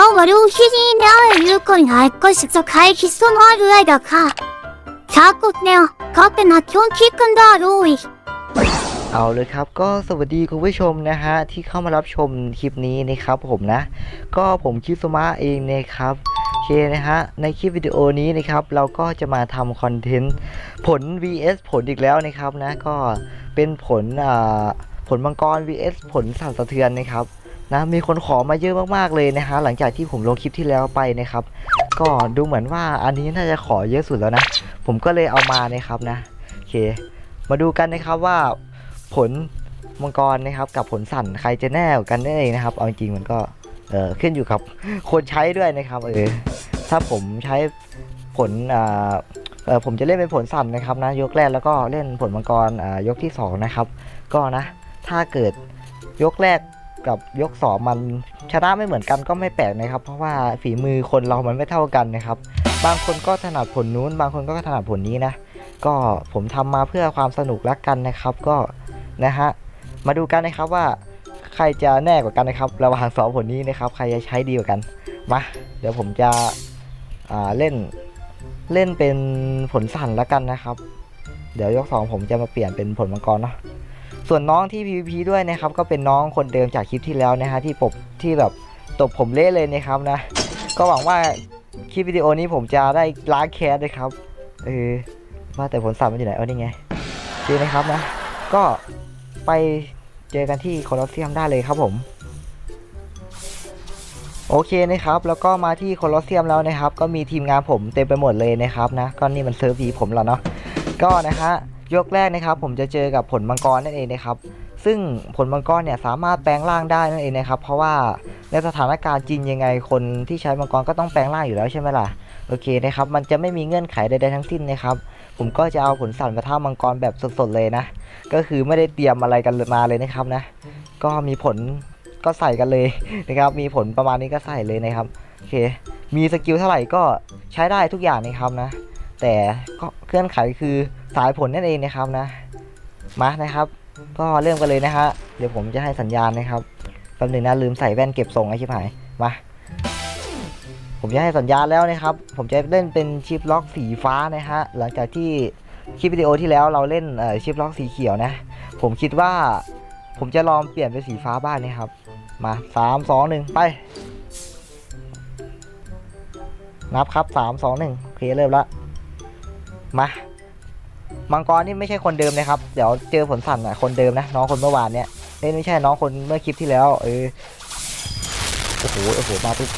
เขามาดูที่นี่นะลูกคนหายก็สิจะใครคิดสมอเลยดอกค่ะถ้ากดแนวเขาเป็นนักท่งคิกันได้ด้วยเอาเลยครับก็สวัสดีคุณผู้ชมนะฮะที่เข้ามารับชมคลิปนี้นะครับผมนะ ก็ผมคลิปสมาเองนะครับโอเคนะฮะในคลิปวิดีโอนี้นะครับเราก็จะมาทำคอนเทนต์ผล vs ผลอีกแล้วนะครับนะก็เป็นผลผลมังกร vs ผลสั่นสะเทือนนะครับ นะมีคนขอมาเยอะมากๆเลยนะฮะหลังจากที่ผมลงคลิปที่แล้วไปนะครับ ก็ดูเหมือนว่าอันนี้น่าจะขอเยอะสุดแล้วนะ ผมก็เลยเอามานะครับนะโอเค มาดูกันนะครับว่าผลมังกรนะครับกับผลสั่นใครจะแน่กว่ากันนั่นเองนะครับ เอาจริงมันก็เออขึ้นอยู่กับคนใช้ด้วยนะครับเออถ้าผมใช้ผลอ่าเออผมจะเล่นเป็นผลสั่นนะครับนะยกแรกแล้วก็เล่นผลมังกรอ่ายกที่สองนะครับก็นะถ้าเกิดยกแรก กับยกสองมันชนะไม่เหมือนกันก็ไม่แปลกนะครับ เพราะว่าฝีมือคนเรามันไม่เท่ากันนะครับ บางคนก็ถนัดผลนู้น บางคนก็ถนัดผลนี้นะ ก็ผมทำมาเพื่อความสนุกรักกันนะครับ ก็นะฮะมาดูกันนะครับว่าใครจะแน่กว่ากันนะครับระหว่างสองผลนี้นะครับ ใครจะใช้ดีกว่ากันมาเดี๋ยวผมจะอ่าเล่นเล่นเป็นผลสั่นแล้วกันนะครับ เดี๋ยวยกสองผมจะมาเปลี่ยนเป็นผลมังกรเนาะ ส่วนน้องที่ PVP ด้วยนะครับก็เป็นน้องคนเดิมจากคลิปที่แล้วนะฮะที่ปบที่แบบตบผมเละเลยนะครับนะ ก็หวังว่าคลิปวิดีโอนี้ผมจะได้ล้างแค้นนะครับเออว่าแต่ผลสั่นมันอยู่ไหนเอานี่ไงโอเคนะครับนะ ก็ไปเจอกันที่โคลอสเซียมได้เลยครับผม โอเคนะครับ แล้วก็มาที่โคลอสเซียมแล้วนะครับ ก็มีทีมงานผมเต็มไปหมดเลยนะครับนะ ก็นี่มันเซิร์ฟพีผมแล้วเนาะก็นะฮะ ยกแรกนะครับผมจะเจอกับผลมังกรนั่นเองนะครับ ซึ่งผลมังกรเนี่ยสามารถแปลงร่างได้นั่นเองนะครับ เพราะว่าในสถานการณ์จริงยังไงคนที่ใช้มังกรก็ต้องแปลงร่างอยู่แล้วใช่ไหมล่ะโอเคนะครับ มันจะไม่มีเงื่อนไขใดๆทั้งสิ้นนะครับ ผมก็จะเอาผลสั่นมาท่ามังกรแบบสดๆเลยนะ ก็คือไม่ได้เตรียมอะไรกันมาเลยนะครับนะ ก็มีผลก็ใส่กันเลยนะครับ มีผลประมาณนี้ก็ใส่เลยนะครับ โอเค มีสกิลเท่าไหร่ก็ใช้ได้ทุกอย่างนะครับนะ แต่ก็เคลื่อนไขคือ สายผลนั่นเองนะครับนะ มานะครับ ก็เริ่มกันเลยนะฮะเดี๋ยวผมจะให้สัญญาณนะครับแป๊บหนึงนะลืมใส่แว่นเก็บทรงไอ้ชิบหายมาผมจะให้สัญญาณแล้วนะครับ ผมจะเล่นเป็นชิปล็อกสีฟ้านะฮะหลังจากที่คลิปวิดีโอที่แล้วเราเล่นเอ่อชิปล็อกสีเขียวนะ ผมคิดว่าผมจะลองเปลี่ยนเป็นสีฟ้าบ้างนะครับ มาสามสองหนึ่งไป นับครับสามสองหนึ่งโอเคเริ่มละมา มังกรนี่ไม่ใช่คนเดิมนะครับ เดี๋ยวเจอผลสั่นอะคนเดิมนะ น้องคนเมื่อวานเนี่ยเอ้ไม่ใช่น้องคนเมื่อคลิปที่แล้ว เออ โอ้โห โอ้โห มาปุ๊บ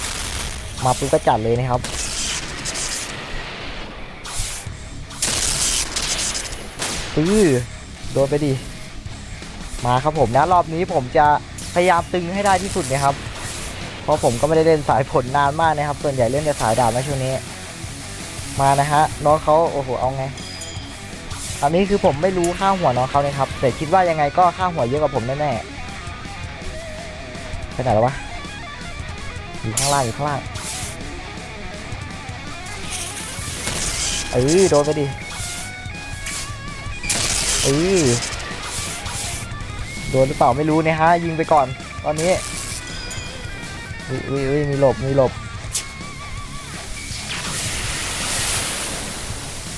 มาปุ๊บก็จัดเลยนะครับ ปื้อโดนไปดิ มาครับผมนะรอบนี้ผมจะพยายามตึงให้ได้ที่สุดนะครับ เพราะผมก็ไม่ได้เล่นสายผลนานมากนะครับ ส่วนใหญ่เล่นแต่สายดาบนะช่วงนี้ มานะฮะ น้องเขาโอ้โห เอาไง อันนี้คือผมไม่รู้ค่าหัวน้องเขานะครับ แต่คิดว่ายังไงก็ค่าหัวเยอะกว่าผมแน่ๆไปไหนแล้ววะอยู่ข้างล่างอยู่ข้างล่างเออโดนไปดิเออโดนหรือเปล่าไม่รู้เนี่ฮะยิงไปก่อน ตอนนี้อุ้ยอุ้ยมีหลบมีหลบ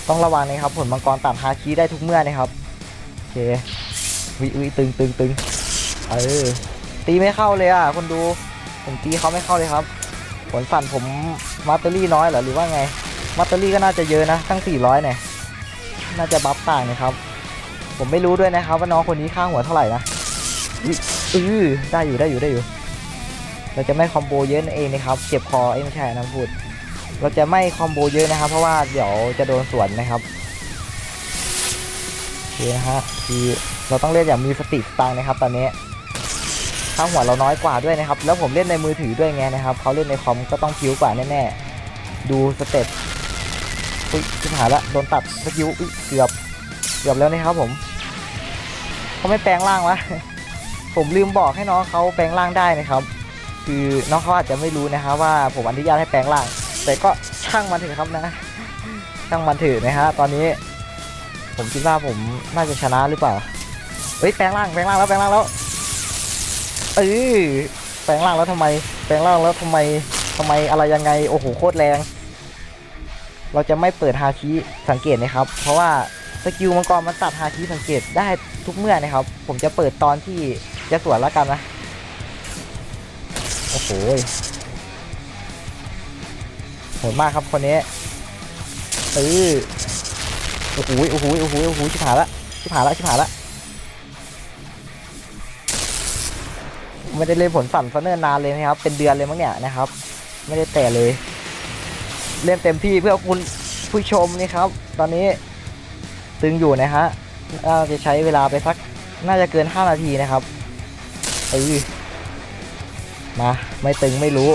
ต้องระวังนะครับผลมังกรตัดฮาคีได้ทุกเมื่อนะครับโอเควิวิตึงตึงตึงเออตีไม่เข้าเลยอะคนดูผมตีเขาไม่เข้าเลยครับ ผลสั่นผมมาตเตอรี่น้อยเหรอหรือว่าไงมาตเตอรี่ก็น่าจะเยอะนะตั้ง 400เนี่ยน่าจะบัฟต่างนะครับ ผมไม่รู้ด้วยนะครับ ว่าน้องคนนี้ค่าหัวเท่าไหร่นะอุ๊ยเอได้อยู่ได้อยู่ได้อยู่ เราจะไม่คอมโบเยอะนั่นเองนะครับ เจ็บคอเอ้ไม่ใช่นะพูด เราจะไม่คอมโบเยอะนะครับ เพราะว่าเดี๋ยวจะโดนสวนนะครับโอเคนะฮะคือเราต้องเล่นอย่างมีสติสตังนะครับ ตอนนี้ค่าหัวเราน้อยกว่าด้วยนะครับ แล้วผมเล่นในมือถือด้วยไงนะครับเขาเล่นในคอมก็ต้องพิ้วกว่าแน่ๆดูสเต็ปอุ้ยชิบหาละโดนตัดสกิลอุ้ยเกือบเกือบแล้วนะครับผมเขาไม่แปลงร่างวะผมลืมบอกให้น้องเขาแปลงร่างได้นะครับ คือน้องเขาอาจจะไม่รู้นะครับว่าผมอนุญาตให้แปลงร่าง แต่ก็ช่างมันเถอะครับนะ ช่างมันเถอะนะฮะ ตอนนี้ ผมคิดว่าผมน่าจะชนะหรือเปล่า เฮ้ยแปลงร่างแปลงร่างแล้วแปลงร่างแล้วเออแปลงร่างแล้วทำไม แปลงร่างแล้วทำไมทำไมอะไรยังไงโอ้โหโคตรแรง เราจะไม่เปิดฮาคิสังเกตนะครับ เพราะว่าสกิลมังกรมันตัดฮาคิสังเกตได้ทุกเมื่อนะครับ ผมจะเปิดตอนที่จะสวนแล้วกันนะ โอ้โห หดมากครับคนนี้เออโอ้โหโอ้โหโอ้โหโอ้โหชิบหายละชิบหายละชิบหายละไม่ได้เล่นผลสั่นซะเนิ่นนานเลยนะครับ เป็นเดือนเลยมั้งเนี่ยนะครับ ไม่ได้แต่เลย เล่นเต็มที่เพื่อคุณผู้ชมนี่ครับ ตอนนี้ตึงอยู่นะฮะน่าจะใช้เวลาไปสักน่าจะเกิน 5 นาทีนะครับเออมาไม่ตึงไม่รู้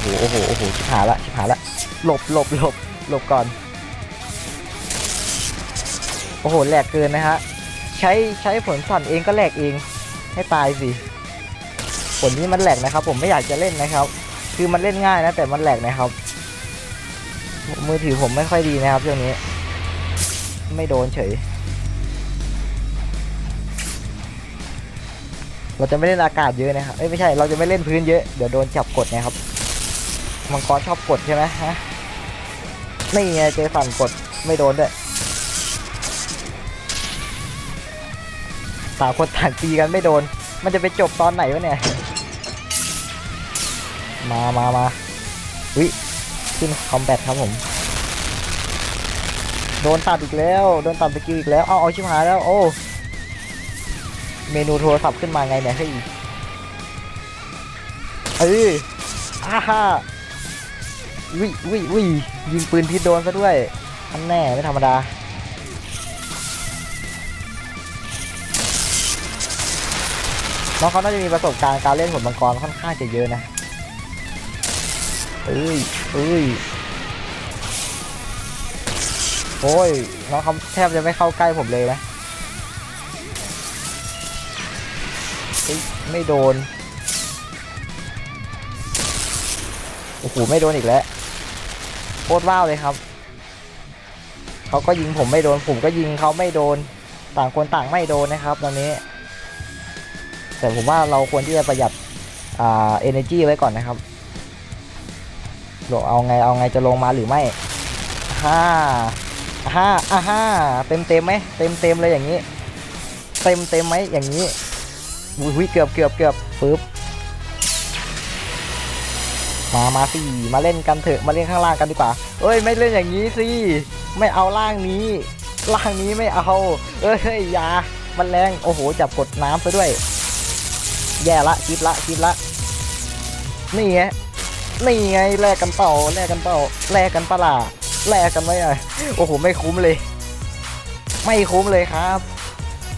โอ้โหโอ้โหโอ้โหชิบหายละชิบหายละหลบหลบหลบหลบก่อน โอ้โหแหลกเกินนะฮะ ใช้ใช้ผลสั่นเองก็แหลกเองให้ตายสิผลนี้มันแหลกนะครับ ผมไม่อยากจะเล่นนะครับ คือมันเล่นง่ายนะแต่มันแหลกนะครับ มือถือผมไม่ค่อยดีนะครับช่วงนี้ ไม่โดนเฉย เราจะไม่เล่นอากาศเยอะนะครับเอ้ยไม่ใช่เราจะไม่เล่นพื้นเยอะเดี๋ยวโดนจับกดนะครับ มังกรชอบกดใช่ไหมฮะนี่ไงเจอสั่นกดไม่โดนด้วยต่างคนต่างตีกันไม่โดน มันจะไปจบตอนไหนวะเนี่ย มามามาวิขึ้นคอมแบทครับผม โดนตัดอีกแล้ว โดนตัดสกิลอีกแล้ว เอาเอาชิบหายแล้ว โอ้ เมนูโทรศัพท์ขึ้นมาไงเนี่ยเฮ้ยเอออาฮ่า วิวิวิยิงปืนพิษโดนซะด้วยอันแน่ไม่ธรรมดา น้องเขาน่าจะมีประสบการณ์การเล่นผลมังกรค่อนข้างจะเยอะนะ เอ้ยเอ้ยโอ้ยน้องเขาแทบจะไม่เข้าใกล้ผมเลยนะไม่โดน โอ้โห ไม่โดนอีกแล้ว ตรว้าวเลยครับ เขาก็ยิงผมไม่โดน ผมก็ยิงเขาไม่โดน ต่างคนต่างไม่โดนนะครับ ตอนนี้ แต่ผมว่าเราควรที่จะประหยัดอ่า energy ไว้ก่อนนะครับลงเอาไงเอาไงจะลงมาหรือไม่ห้าห้าอ่าห้าเต็มเต็มไหมเต็มเต็มเลยอย่างนี้ เต็มเต็มไหมอย่างนี้อุ้ยเกือบเกือบเกือบปึ๊บ มามาสิมาเล่นกันเถอะมาเล่นข้างล่างกันดีกว่าเอ้ยไม่เล่นอย่างนี้สิไม่เอาล่างนี้ ล่างนี้ไม่เอา เอ้ยอย่ามันแรงโอ้โหจับกดน้ำไปด้วย แย่ละคิดละคิดละนี่ไงนี่ไงแลกกันเป่าแลกกันเป่าแลกกันปะล่ะแลกกันไหมอะโอ้โหไม่คุ้มเลย ไม่คุ้มเลยครับ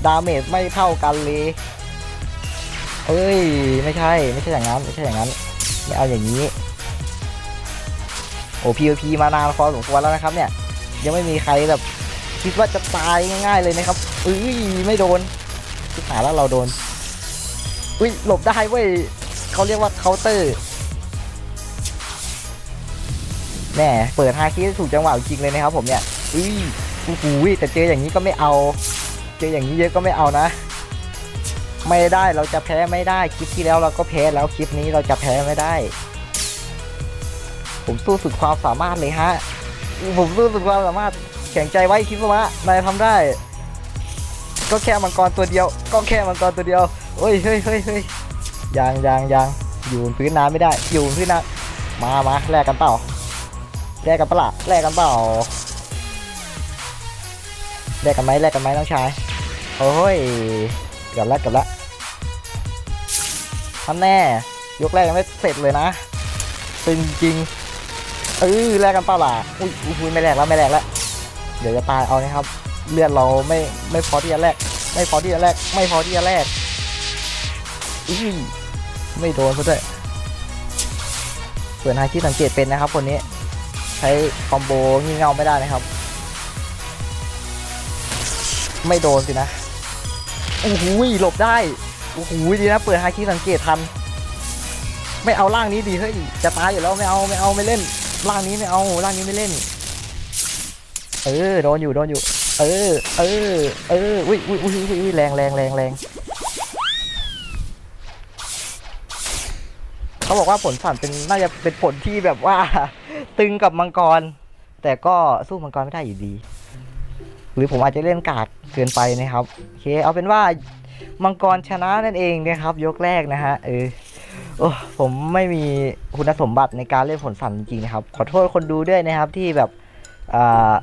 ดาเมจไม่เท่ากันเลยเอ้ย ไม่ใช่ไม่ใช่อย่างนั้นไม่ใช่อย่างนั้น ไม่เอาอย่างนี้โอ้ PVP มานานพอสมควรแล้วนะครับ เนี่ย ยังไม่มีใครแบบ คิดว่าจะตายง่าย ๆเลยนะครับเอ้ยไม่โดนทิหายแล้วเราโดนอุ้ยหลบได้เว้ยเขาเรียกว่าเคาน์เตอร์แม่เปิดฮาคิถูกจังหวะจริงเลยนะครับ ผมเนี่ยอุ้ยโอ้โหแต่เจออย่างนี้ก็ไม่เอา เจออย่างนี้เยอะก็ไม่เอานะ ไม่ได้เราจะแพ้ไม่ได้คลิปที่แล้วเราก็แพ้แล้วคลิปนี้เราจะแพ้ไม่ได้ ผมสู้สุดความสามารถเลยฮะ ผมสู้สุดความสามารถแข็งใจไว้คิดว่านายทำได้ ก็แค่มังกรตัวเดียว ก็แค่มังกรตัวเดียวเฮ้ยเฮ้ยเฮ้ยเฮ้ยยังยังยังอยู่บนพื้นน้ำไม่ได้ อยู่บนพื้นน้ำมามาแลกกันเปล่าแลกกันปะละแลกกันเปล่าแลกกันไหมแลกกันไหมน้องชายโอ้ย เกือบละเกือบละท่านแน่ ยกแรกยังไม่เสร็จเลยนะตึงจริงเออแลกกันเปล่าล่ะอุ้ยอุ้ยไม่แลกแล้วไม่แลกแล้ว เดี๋ยวจะตายเอานะครับ เลือดเราไม่ไม่พอที่จะแลกไม่พอที่จะแลกไม่พอที่จะแลกอุ้ยไม่โดนซะด้วยเปิดฮาคิสังเกตเป็นนะครับ คนนี้ใช้คอมโบงี่เง่าไม่ได้นะครับ ไม่โดนสินะ โอ้โหหลบได้โอ้โหดีนะเปิดฮาคิสังเกตทัน ไม่เอาล่างนี้ดีเฮ้ยจะตายอยู่แล้วไม่เอาไม่เอาไม่เล่นล่างนี้ไม่เอาล่างนี้ไม่เล่น เออโดนอยู่โดนอยู่ เออ เออ เอออุ้ยอุ้ยอุ้ยอุ้ยอุ้ยแรงแรงแรงแรงเขาบอกว่าผลสั่นเป็นน่าจะเป็นผลที่แบบว่า ตึงกับมังกร แต่ก็สู้มังกรไม่ได้อยู่ดี หรือผมอาจจะเล่นกาดเกินไปนะครับโอเคเอาเป็นว่ามังกรชนะนั่นเองนะครับ ยกแรกนะฮะเออโอ้ผมไม่มีคุณสมบัติในการเล่นผลสั่นจริงๆนะครับ ขอโทษคนดูด้วยนะครับที่แบบอ่า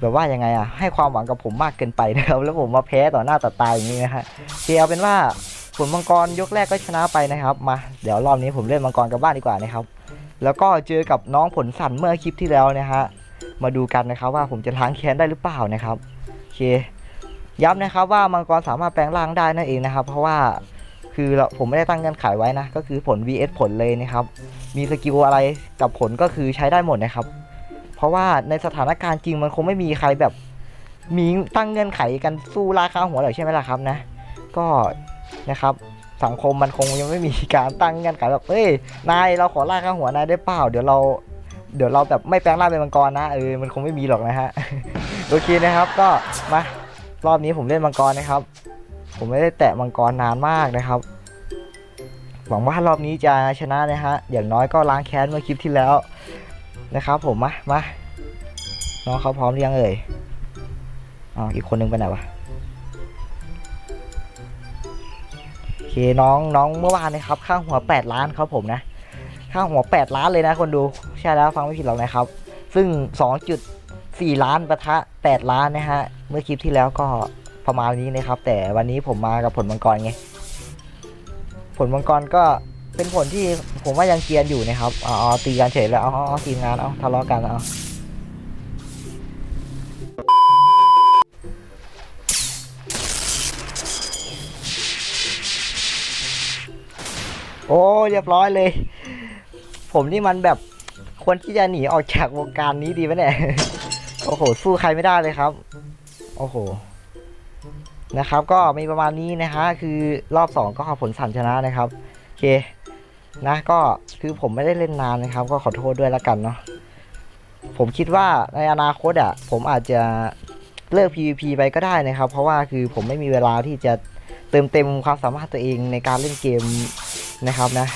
แบบว่ายังไงอะให้ความหวังกับผมมากเกินไปนะครับ แล้วผมมาแพ้ต่อหน้าต่อตาอย่างนี้นะฮะโอเคเอาเป็นว่าผลมังกรยกแรกก็ชนะไปนะครับมาเดี๋ยวรอบนี้ผมเล่นมังกรกับบ้านดีกว่านะครับ แล้วก็เจอกับน้องผลสั่นเมื่อคลิปที่แล้วนะฮะ มาดูกันนะครับ ว่าผมจะล้างแค้นได้หรือเปล่านะครับโอเคย้ำนะครับว่ามังกรสามารถแปลงร่างได้นั่นเองนะครับ เพราะว่าคือเราผมไม่ได้ตั้งเงื่อนไขไว้นะ ก็คือผล vs ผลเลยนะครับ มีสกิลอะไรกับผลก็คือใช้ได้หมดนะครับ เพราะว่าในสถานการณ์จริงมันคงไม่มีใครแบบ มีตั้งเงื่อนไขกันสู้ราคาหัวหรอกใช่ไหมล่ะครับนะ ก็นะครับสังคมมันคงยังไม่มีการตั้งเงื่อนไขแบบเฮ้ยนายเราขอล่าคาหัวนายได้เปล่า เดี๋ยวเรา เดี๋ยวเราแบบไม่แปลงร่างเป็นมังกรนะเออมันคงไม่มีหรอกนะฮะโอเคนะครับก็มารอบนี้ผมเล่นมังกรนะครับ ผมไม่ได้แตะมังกรนานมากนะครับ หวังว่ารอบนี้จะชนะนะฮะอย่างน้อยก็ล้างแค้นเมื่อคลิปที่แล้วนะครับ ผมมามาน้องเขาพร้อมหรือยังเอ่ยอ๋ออีกคนนึงไปไหนวะโอเคน้องน้องเมื่อวานนะครับค่างหัว 8 ล้านครับผมนะ ค่าหัว 8 ล้านเลยนะคนดูใช่แล้วฟังไม่ผิดหรอกนะครับ ซึ่ง 2.4 ล้านประทะ 8 ล้านนะฮะ เมื่อคลิปที่แล้วก็ประมาณนี้นะครับ แต่วันนี้ผมมากับผลมังกรไง ผลมังกรก็เป็นผลที่ผมว่ายังเกียนอยู่นะครับอ๋อตีกันเฉยแล้วเอาเอาเอาทีมงานเอาทะเลาะกันเอาโอ้เรียบร้อยเลย ผมนี่มันแบบควรที่จะหนีออกจากวงการนี้ดีไหมเนี่ย โอ้โห สู้ใครไม่ได้เลยครับ โอ้โห นะครับ ก็มีประมาณนี้นะฮะ คือรอบสองก็ผลสันชนะนะครับ โอเค นะ ก็คือผมไม่ได้เล่นนานนะครับ ก็ขอโทษด้วยแล้วกันเนาะ ผมคิดว่าในอนาคตอะ ผมอาจจะเลิก PVP ไปก็ได้นะครับ เพราะว่าคือผมไม่มีเวลาที่จะเติมเต็มความสามารถตัวเองในการเล่นเกมนะครับนะ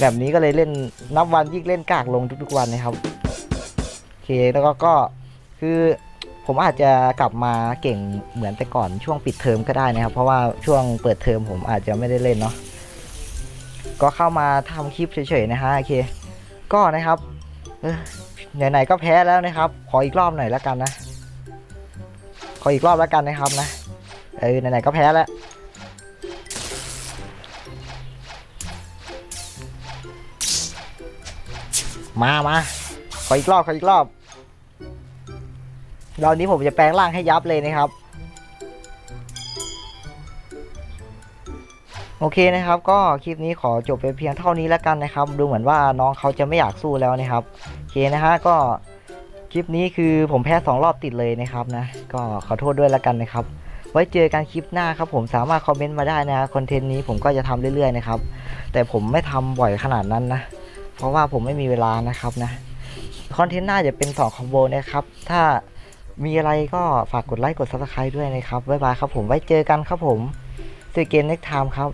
แบบนี้ก็เลยเล่นนับวันยิ่งเล่นกากลงทุกๆวันนะครับโอเคแล้วก็ก็คือผมอาจจะกลับมาเก่งเหมือนแต่ก่อนช่วงปิดเทอมก็ได้นะครับ เพราะว่าช่วงเปิดเทอมผมอาจจะไม่ได้เล่นเนาะก็เข้ามาทำคลิปเฉยๆนะฮะโอเค ก็นะครับไหนๆก็แพ้แล้วนะครับ ขออีกรอบหน่อยแล้วกันนะ ขออีกรอบแล้วกันนะครับนะเออไหนๆก็แพ้แล้ว มามาขออีกรอบขออีกรอบรอบนี้ผมจะแปลงร่างให้ยับเลยนะครับ โอเคนะครับ ก็คลิปนี้ขอจบไปเพียงเท่านี้แล้วกันนะครับ ดูเหมือนว่าน้องเขาจะไม่อยากสู้แล้วนะครับโอเคนะฮะก็คลิปนี้คือผมแพ้สองรอบติดเลยนะครับนะ ก็ขอโทษด้วยแล้วกันนะครับ ไว้เจอกันคลิปหน้าครับ ผมสามารถคอมเมนต์มาได้นะคอนเทนต์นี้ผมก็จะทำเรื่อยๆนะครับ แต่ผมไม่ทำบ่อยขนาดนั้นนะ เพราะว่าผมไม่มีเวลานะครับนะคอนเทนต์หน้าจะเป็น2คอมโบนะครับ ถ้ามีอะไรก็ฝากกดไลค์กด subscribe ด้วยนะครับ บ๊ายบายครับผม ไว้เจอกันครับผม See you again next time ครับ